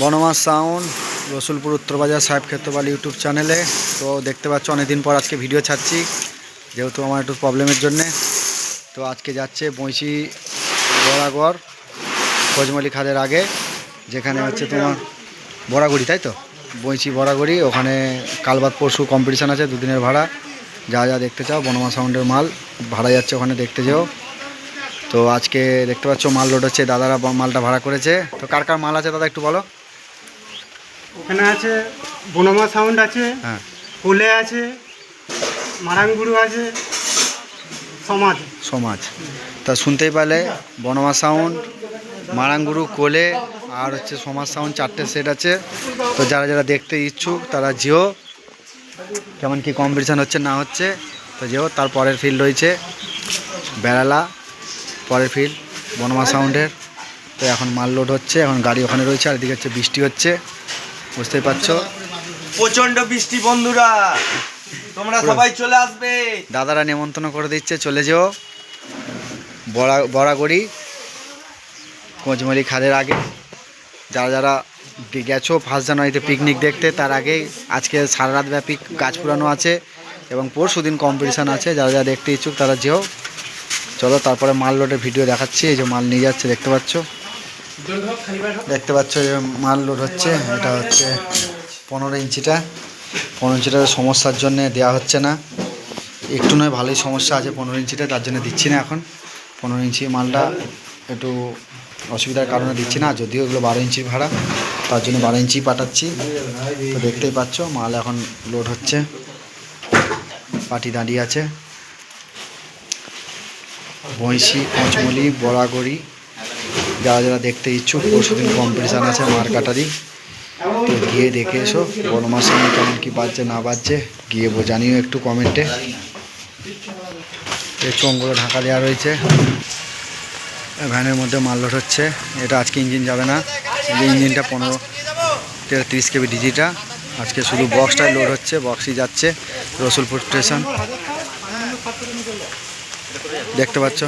বনমাস sound, Rasulpur উত্তরবাজার সাহেব Kshetrapal YouTube চ্যানেলে। তো দেখতে পাচ্ছ, অনেকদিন পর আজকে ভিডিও ছাড়ছি, যেহেতু আমার একটু প্রবলেমের জন্যে। তো আজকে যাচ্ছে বঁইশি বরাগড়, খোঁজমলি খাদের আগে, যেখানে হচ্ছে তোমার বরাগুড়ি, তাই তো? বঁইশি বরাগুড়ি, ওখানে কালবাদ পরশু কম্পিটিশান আছে, দুদিনের ভাড়া। যা যা দেখতে চাও, বনমা সাউন্ডের মাল, ভাড়া যাচ্ছে ওখানে দেখতে যাও। তো আজকে দেখতে পাচ্ছ, মাল লোড হচ্ছে, দাদারা মালটা ভাড়া করেছে। তো কার কার মাল আছে দাদা একটু বলো? ওখানে আছে বনমা সাউন্ড আছে হ্যাঁ। কোলে আছে মারাঙ্গুরু আছে সমাজ। সমাজ। তা শুনতেই পেলে বনমা সাউন্ড মারাঙ্গুরু কোলে আর হচ্ছে সমাজ সাউন্ড চারটে সেট আছে। তো যারা যারা দেখতে ইচ্ছুক তারা যেও। কেমন কি কম্পিটিশান হচ্ছে না হচ্ছে তো যেও। তার পরের ফিল্ড রয়েছে বেড়ালা পরের ফিল্ড বনমা সাউন্ডের। তো এখন মাল লোড হচ্ছে এখন গাড়ি ওখানে রয়েছে আর এদিকে হচ্ছে বৃষ্টি হচ্ছে। বুঝতেই পারছ? প্রচণ্ড বৃষ্টি বন্ধুরা। তোমরা সবাই চলে আসবে। দাদারা নেমন্তন্ন করে দিচ্ছে চলে যেও। বড়া বড়াগড়ি কোচমলি খাদের আগে। যারা যারা গেছো ফার্স্ট জানুয়ারিতে পিকনিক দেখতে তার আগেই আজকে সারা রাত ব্যাপী গাছ পুরানো আছে এবং পরশু দিন কম্পিটিশান আছে। যারা যারা দেখতে ইচ্ছুক তারা যেও। চলো তারপরে মাল লোডের ভিডিও দেখাচ্ছি। এই যে মাল নিয়ে যাচ্ছে দেখতে পাচ্ছ? দেখতে পাচ্ছ মাল লোড হচ্ছে। এটা হচ্ছে পনেরো ইঞ্চিটা। পনেরো ইঞ্চিটার সমস্যার জন্য দেওয়া হচ্ছে না। একটু নয়, ভালোই সমস্যা আছে পনেরো ইঞ্চিটা, তার জন্য দিচ্ছি না এখন। পনেরো ইঞ্চি মালটা একটু অসুবিধার কারণে দিচ্ছি না, যদিও এগুলো বারো ইঞ্চির ভাড়া, তার জন্য বারো ইঞ্চি পাঠাচ্ছি। তো দেখতেই পাচ্ছ, মাল এখন লোড হচ্ছে। পাটি দাঁড়িয়ে আছে। বঁইশি পঁচমলি বড়াগড়ি যারা যারা দেখতে ইচ্ছুক, পরশু দিন কম্পিটিশান আছে মারকাটারি তো গিয়ে দেখে এসো, বড় মার সঙ্গে কেমন কি বাজছে, না বাজছে, গিয়ে জানিও একটু কমেন্টে এই চোঙগুলো ঢাকা দেওয়া রয়েছে। ভ্যানের মধ্যে মাল লোড হচ্ছে। এটা আজকে ইঞ্জিন যাবে না। এই ইঞ্জিনটা পনেরো থেকে তিরিশ কেবি ডিজিটা। আজকে শুধু বক্সটাই লোড হচ্ছে বক্সই যাচ্ছে। রসুলপুর স্টেশন দেখতে পাচ্ছ?